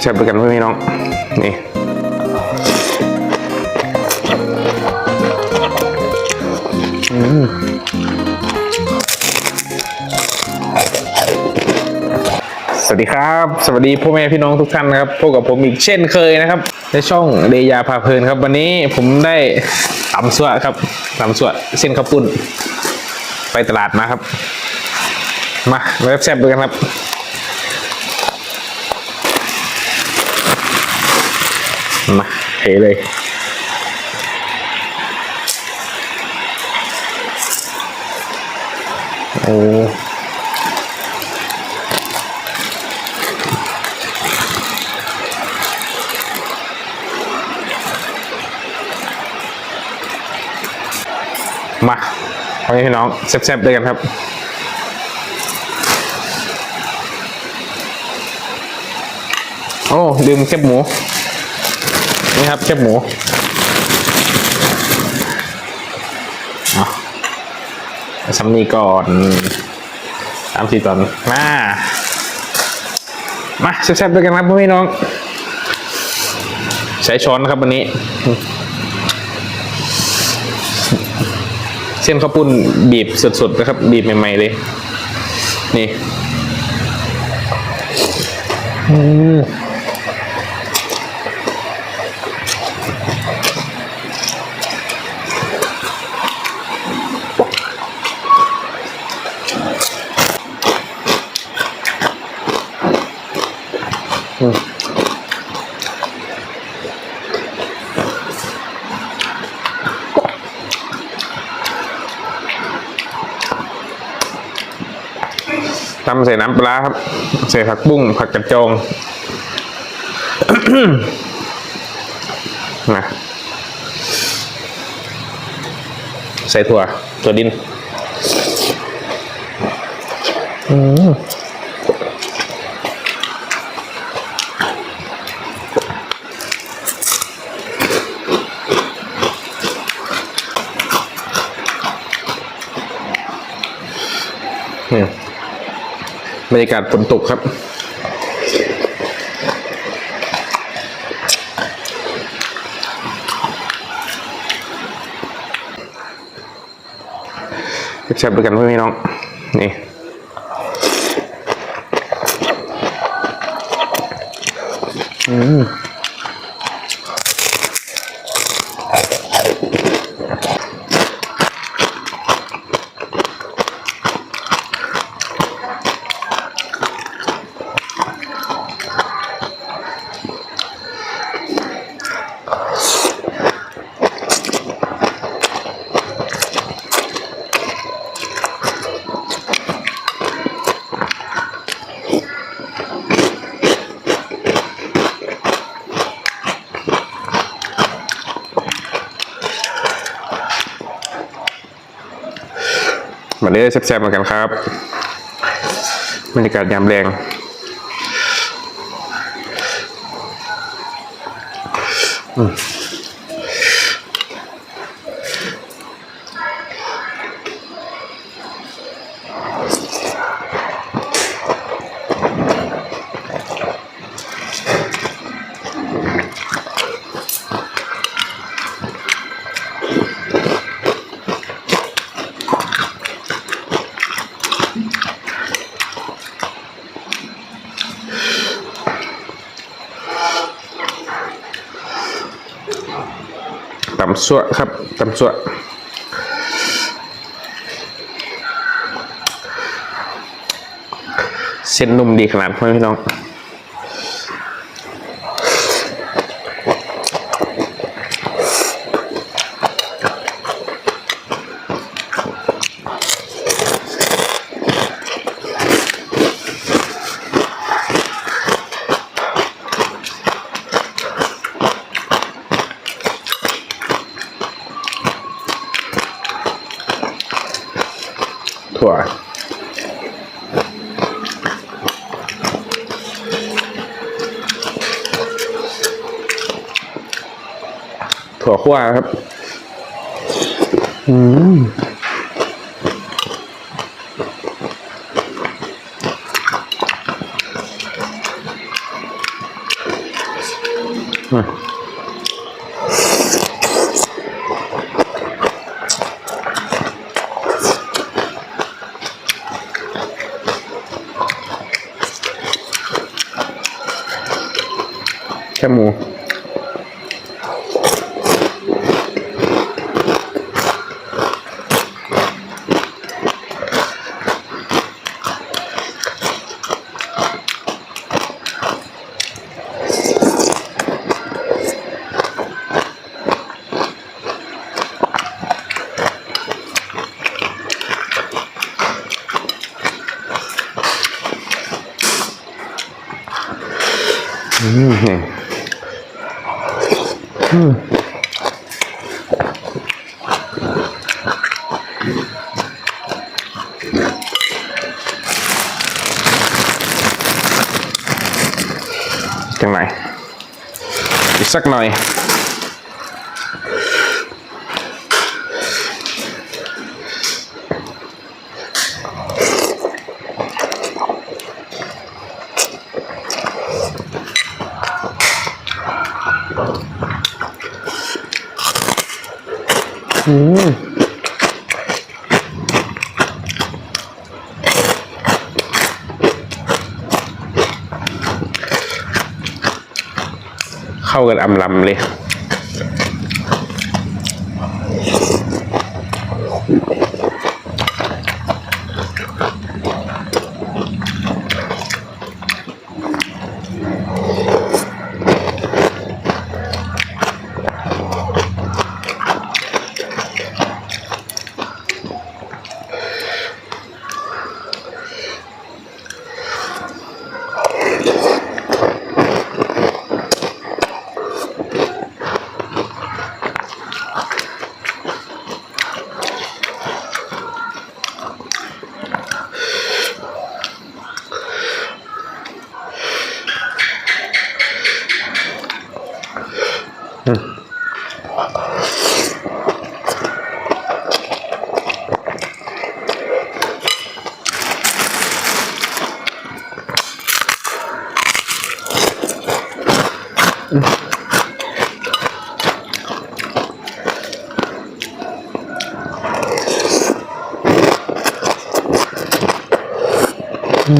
แซ่บด้วยกันพี่น้อง นี่สวัสดีครับ สวัสดีพ่อแม่พี่น้องทุกท่านนะครับพบกับผมอีกเช่นเคยนะครับ ในช่องเดยาพาเพลินครับ วันนี้ผมได้ตำสวครับตำสวเส้นข้าวปุ้น ไปตลาดมาครับ มาเว็บแซ่บด้วยกันครับ มาเทเลยโอ้มาพ่อแม่พี่น้องแซ่บๆด้วยกันครับโอ้ลืมแคบหมู นี่ครับแคบหมูซัมนี่ก่อนสามสี่ตอนมา มาแซ่บๆด้วยกันครับพี่น้อง ใช้ช้อนนะครับวันนี้ เส้นข้าวปุ้นบีบสดๆนะครับ บีบใหม่ๆเลย นี่ อืม ทำใส่น้ำปลาครับ ใส่ผักบุ้งผักกระจงนะใส่ถั่วถั่วดิน อืม บรรยากาศฝนตกครับ แซ่บๆด้วยกันเพื่อนพี่น้อง นี่อืม มาเด้อแซ่บๆมากันครับบรรยากาศยามแรงอืม ตำสั่วครับตำสั่วเส้นนุ่มดีขนาดพ่อพี่น้อง ถั่วถั่วคั่วครับ อืมอืม นี่อืมจั งไหนอีกสักหน่ อยเข้ากันอำลำเลย รส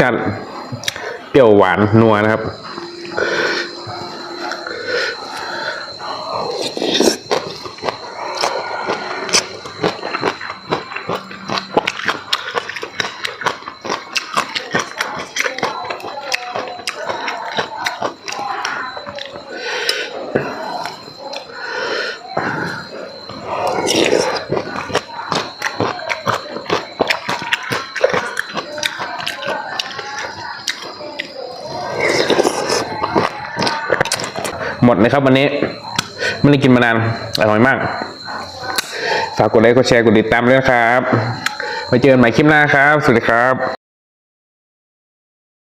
ชาติเปรี้ยวหวานนัวนะครับ หมดนะครับวันนี้ไม่ได้กินมานานอร่อยมาก ฝากกดไลค์กดแชร์กดติดตามด้วยนะครับไว้เจอกันใหม่คลิปหน้าครับ สวัสดีครับ